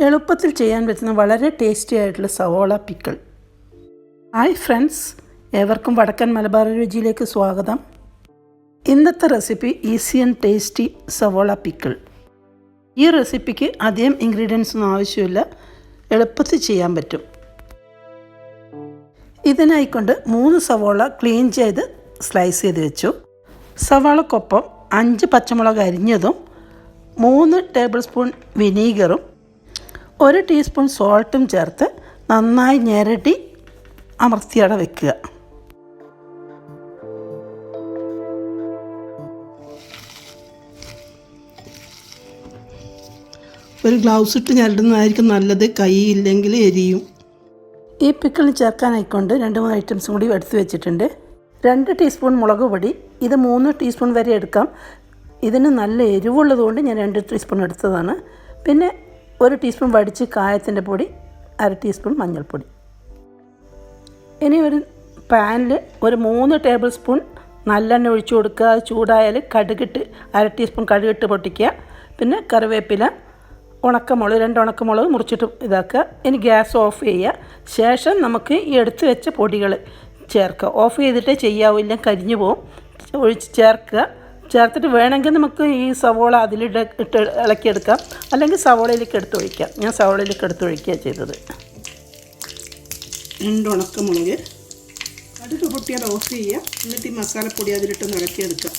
എളുപ്പത്തിൽ ചെയ്യാൻ പറ്റുന്ന വളരെ ടേസ്റ്റി ആയിട്ടുള്ള സവോള പിക്കിൾ. ഹായ് ഫ്രണ്ട്സ് ഏവർക്കും വടക്കൻ മലബാർ രുചിയിലേക്ക് സ്വാഗതം. ഇന്നത്തെ റെസിപ്പി ഈസി ആൻഡ് ടേസ്റ്റി സവോള പിക്കിൾ. ഈ റെസിപ്പിക്ക് അധികം ഇൻഗ്രീഡിയൻസ് ഒന്നും ആവശ്യമില്ല. എളുപ്പത്തിൽ ചെയ്യാൻ പറ്റും. ഇതിനായിക്കൊണ്ട് മൂന്ന് സവോള ക്ലീൻ ചെയ്ത് സ്ലൈസ് ചെയ്ത് വെച്ചു. സവാളക്കൊപ്പം അഞ്ച് പച്ചമുളക് അരിഞ്ഞതും മൂന്ന് ടേബിൾ സ്പൂൺ വിനീഗറും ഒരു ടീസ്പൂൺ സോൾട്ടും ചേർത്ത് നന്നായി ഞെരടി അമർത്തിയട വെക്കുക. ഒരു ഗ്ലൗസ് ഇട്ട് ഞരടുന്നതായിരിക്കും നല്ലത്. കൈ ഇല്ലെങ്കിൽ എരിയും. ഈ പിക്കിളിന് ചേർക്കാനായിക്കൊണ്ട് രണ്ട് മൂന്ന് ഐറ്റംസും കൂടി എടുത്ത് വെച്ചിട്ടുണ്ട്. രണ്ട് ടീസ്പൂൺ മുളക് പൊടി. ഇത് മൂന്ന് ടീസ്പൂൺ വരെ എടുക്കാം. ഇതിന് നല്ല എരിവുള്ളതുകൊണ്ട് ഞാൻ രണ്ട് ടീസ്പൂൺ എടുത്തതാണ്. പിന്നെ ഒരു ടീസ്പൂൺ വടിച്ച് കായത്തിന്റെ പൊടി അര ടീസ്പൂൺ മഞ്ഞൾപ്പൊടി. ഇനി ഒരു പാനിൽ ഒരു മൂന്ന് ടേബിൾ സ്പൂൺ നല്ലെണ്ണ ഒഴിച്ചു കൊടുക്കുക. ചൂടായാൽ കടുകിട്ട് അര ടീസ്പൂൺ കടുകിട്ട് പൊട്ടിക്കുക. പിന്നെ കറിവേപ്പില ഉണക്കമുളക് രണ്ട് ഉണക്കമുളക് മുറിച്ചിട്ട് ഇതാക്കുക. ഇനി ഗ്യാസ് ഓഫ് ചെയ്യുക. ശേഷം നമുക്ക് ഈ എടുത്ത് വെച്ച പൊടികൾ ചേർക്കുക. ഓഫ് ചെയ്തിട്ടേ ചെയ്യാവൂ ഇല്ലെങ്കിൽ കരിഞ്ഞു പോവും. ഒഴിച്ച് ചേർക്കുക. ചേർത്തിട്ട് വേണമെങ്കിൽ നമുക്ക് ഈ സവോള അതിലിട്ട് ഇട്ട് ഇളക്കിയെടുക്കാം. അല്ലെങ്കിൽ സവോളയിലേക്ക് എടുത്ത് ഒഴിക്കാം. ഞാൻ സവോളയിലേക്ക് എടുത്ത് ഒഴിക്കുകയാണ് ചെയ്തത്. രണ്ട് ഉണക്കമുളക്. കടുക് പൊട്ടിയാൽ ഓഫ് ചെയ്യുക. എന്നിട്ട് ഈ മസാലപ്പൊടി അതിലിട്ട് ഇളക്കിയെടുക്കാം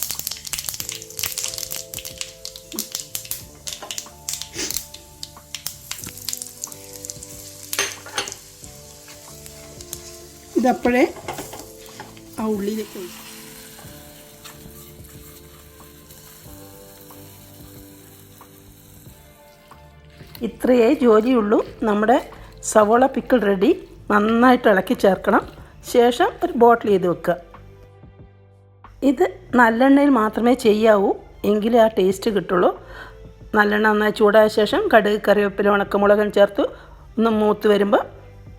ഇതപ്പോഴേ ആ ഉള്ളിയിലേക്ക് ഒഴിക്കും. ഇത്രയേ ജോലിയുള്ളൂ. നമ്മുടെ സവോള പിക്കിൾ റെഡി നന്നായിട്ട് ഇളക്കി ചേർക്കണം. ശേഷം ഒരു ബോട്ടിൽ ചെയ്ത് വെക്കുക. ഇത് നല്ലെണ്ണയിൽ മാത്രമേ ചെയ്യാവൂ. എങ്കിലേ ആ ടേസ്റ്റ് കിട്ടുള്ളൂ. നല്ലെണ്ണ നന്നായി ചൂടായ ശേഷം കടുക് കറിവേപ്പില ഉണക്കമുളകും ചേർത്ത്. ഒന്ന് മൂത്ത് വരുമ്പോൾ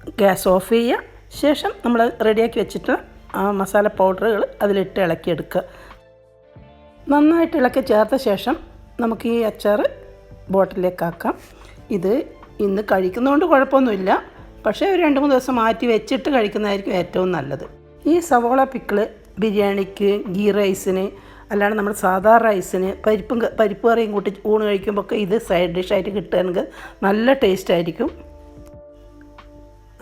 ഗ്യാസ് ഓഫ് ചെയ്യുക. ശേഷം നമ്മൾ റെഡിയാക്കി വെച്ചിട്ട് ആ മസാല പൗഡറുകൾ അതിലിട്ട് ഇളക്കിയെടുക്കുക. നന്നായിട്ട് ഇളക്കി ചേർത്ത ശേഷം നമുക്ക് ഈ അച്ചാർ ബോട്ടിലേക്ക് ആക്കാം ഇത് ഇന്ന് കഴിക്കുന്നതുകൊണ്ട് കുഴപ്പമൊന്നുമില്ല. പക്ഷേ ഒരു രണ്ട് മൂന്ന് ദിവസം മാറ്റി വെച്ചിട്ട് കഴിക്കുന്നതായിരിക്കും ഏറ്റവും നല്ലത്. ഈ സവോള പിക്കിൾ ബിരിയാണിക്ക് ഗീ റൈസിന് അല്ലാണ്ട് നമ്മൾ സാധാ റൈസിന് പരിപ്പും പരിപ്പ് കറിയും കൂട്ടി ഊണ് കഴിക്കുമ്പോൾ ഒക്കെ ഇത് സൈഡ് ഡിഷായിട്ട് കിട്ടുകയാണെങ്കിൽ നല്ല ടേസ്റ്റ് ആയിരിക്കും.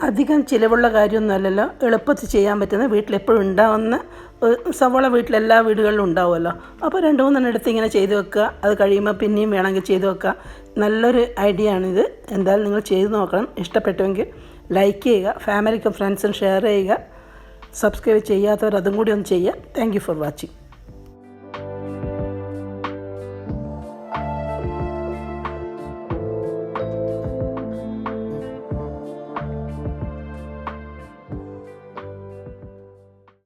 അധികം ചിലവുള്ള കാര്യമൊന്നുമല്ലല്ലോ. എളുപ്പത്തിൽ ചെയ്യാൻ പറ്റുന്ന വീട്ടിലെപ്പോഴും ഉണ്ടാവുന്ന സവോള വീട്ടിലെല്ലാ വീടുകളിലും ഉണ്ടാവുമല്ലോ. അപ്പോൾ രണ്ട് മൂന്നെണ്ണം എടുത്ത് ഇങ്ങനെ ചെയ്ത് വെക്കുക. അത് കഴിയുമ്പോൾ പിന്നെയും വേണമെങ്കിൽ ചെയ്ത് വെക്കുക. നല്ലൊരു ഐഡിയ ആണിത്. എന്തായാലും നിങ്ങൾ ചെയ്ത് നോക്കണം. ഇഷ്ടപ്പെട്ടുവെങ്കിൽ ലൈക്ക് ചെയ്യുക ഫാമിലിക്കും ഫ്രണ്ട്സും ഷെയർ ചെയ്യുക സബ്സ്ക്രൈബ് ചെയ്യാത്തവർ അതും കൂടി ഒന്ന് ചെയ്യുക. Thank for watching.